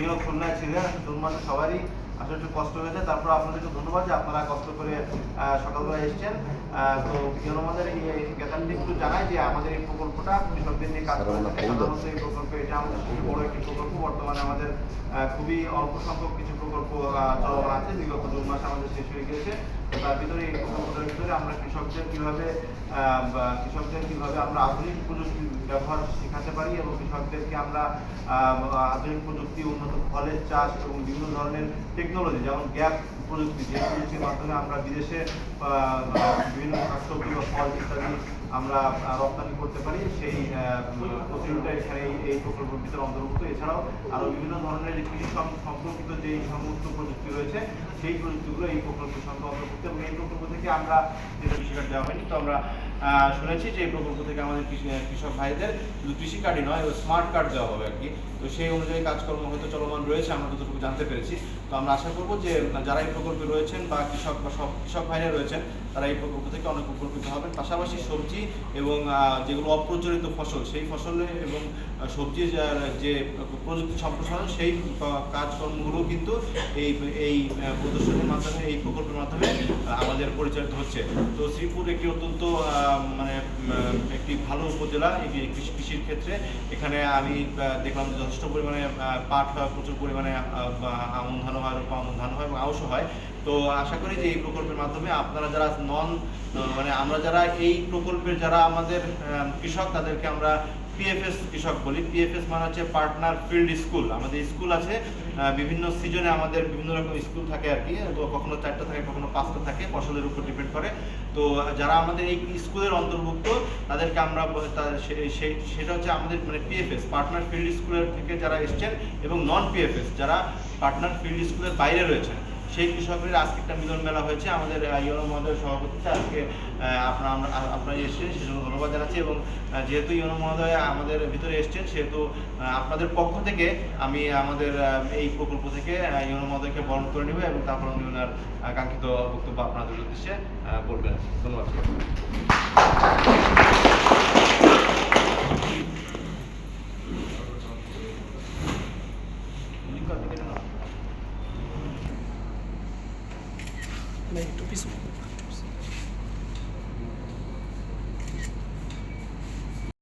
উনিও খুলনায় ছিলেন জুন মাসে সবারই আসলে একটু কষ্ট হয়েছে। তারপর আপনাদেরকে ধন্যবাদ যে আপনারা কষ্ট করে সকালবেলা এসছেন। তো আমাদের এই গ্যাদারটি একটু জানাই যে আমাদের এই প্রকল্পটা কৃষকদের নিয়ে কাজ করে থাকে সাধারণত এই প্রকল্প এটা আমাদের খুবই বড় একটি প্রকল্প। বর্তমানে আমাদের খুবই অল্প সংখ্যক কিছু প্রকল্প চলমান আছে। বিগত দু মাস আমাদের শেষ হয়ে গেছে তার ভিতরে এই প্রকল্পটার ভিতরে আমরা কৃষকদের কীভাবে আহ, কৃষকদের কীভাবে আমরা আধুনিক প্রযুক্তি ব্যবহার শেখাতে পারি এবং কৃষকদেরকে আমরা আধুনিক প্রযুক্তি, উন্নত ফলের চাষ এবং বিভিন্ন ধরনের টেকনোলজি যেমন গ্যাপ প্রযুক্তি, যে প্রযুক্তির মাধ্যমে আমরা বিদেশে বিভিন্ন শাকসবজি বা ফল ইত্যাদি আমরা রপ্তানি করতে পারি, সেই প্রসিডিউরটা এখানে এই- প্রকল্পের ভিতরে অন্তর্ভুক্ত। এছাড়াও আরও বিভিন্ন ধরনের যে কৃষি সম্পর্কিত যে সমস্ত প্রযুক্তি রয়েছে, সেই প্রযুক্তিগুলো এই প্রকল্পের সঙ্গে অন্তর্ভুক্ত। এবং এই প্রকল্প থেকে আমরা যেটা কার্ড দেওয়া হয়নি তো আমরা শুনেছি যে এই প্রকল্প থেকে আমাদের কৃষি- কৃষক ভাইদের শুধু কৃষি কার্ডই নয় স্মার্ট কার্ড দেওয়া হবে আর কি। তো সেই অনুযায়ী কাজকর্ম হয়তো চলমান রয়েছে আমরা যতটুকু জানতে পেরেছি। তো আমরা আশা করব যে যারা এই প্রকল্পে রয়েছেন বা কৃষক বা সব কৃষক ভাইরা রয়েছেন তারা এই প্রকল্প থেকে অনেক উপকৃত হবেন। পাশাপাশি সবজি এবং যেগুলো অপ্রচলিত ফসল সেই ফসলে এবং আহ, সবজির যে প্রযুক্তি সম্প্রসারণ সেই কাজকর্মগুলো কিন্তু এই এই প্রদর্শনীর মাধ্যমে এই প্রকল্পের মাধ্যমে আমাদের পরিচালিত হচ্ছে। তো শ্রীপুর একটি অত্যন্ত মানে একটি ভালো উপজেলা কৃষি কৃষির ক্ষেত্রে। এখানে আমি দেখলাম যে যথেষ্ট পরিমাণে পাট হয়, প্রচুর পরিমাণে আমন ধান হয় আমন ধান হয় এবং আউশ হয়। তো আশা করি যে এই প্রকল্পের মাধ্যমে আপনারা যারা নন মানে আমরা যারা এই প্রকল্পের যারা আমাদের কৃষক, তাদেরকে আমরা পিএফএস কৃষক বলি পিএফএস মানে হচ্ছে পার্টনার ফিল্ড স্কুল আমাদের স্কুল আছে বিভিন্ন সিজনে আমাদের বিভিন্ন রকম স্কুল থাকে আর কি। তো কখনো চারটা থাকে, কখনো পাঁচটা থাকে, ফসলের উপর ডিপেন্ড করে। তো যারা আমাদের এই স্কুলের অন্তর্ভুক্ত, তাদেরকে আমরা সেটা হচ্ছে আমাদের মানে পিএফএস পার্টনার ফিল্ড স্কুলের থেকে যারা এসছেন এবং নন পিএফএস যারা পার্টনার ফিল্ড স্কুলের বাইরে রয়েছেন। সেই কৃষকের আজকে একটা মিলন মেলা হয়েছে। আমাদের ইউনো মহোদয়ের সভাপতিতে আজকে আপনারা, আমরা, আপনারা এসেছেন, সেজন্য ধন্যবাদ জানাচ্ছি এবং যেহেতু ইউনো মহোদয় আমাদের ভিতরে এসেছেন, সেহেতু আপনাদের পক্ষ থেকে আমি আমাদের এই প্রকল্প থেকে ইউনো মহোদয়কে বরণ করে নেব এবং তারপর উনি ওনার কাঙ্ক্ষিত বক্তব্য আপনাদের উদ্দেশ্যে বলবেন। ধন্যবাদ। मैं टू पीस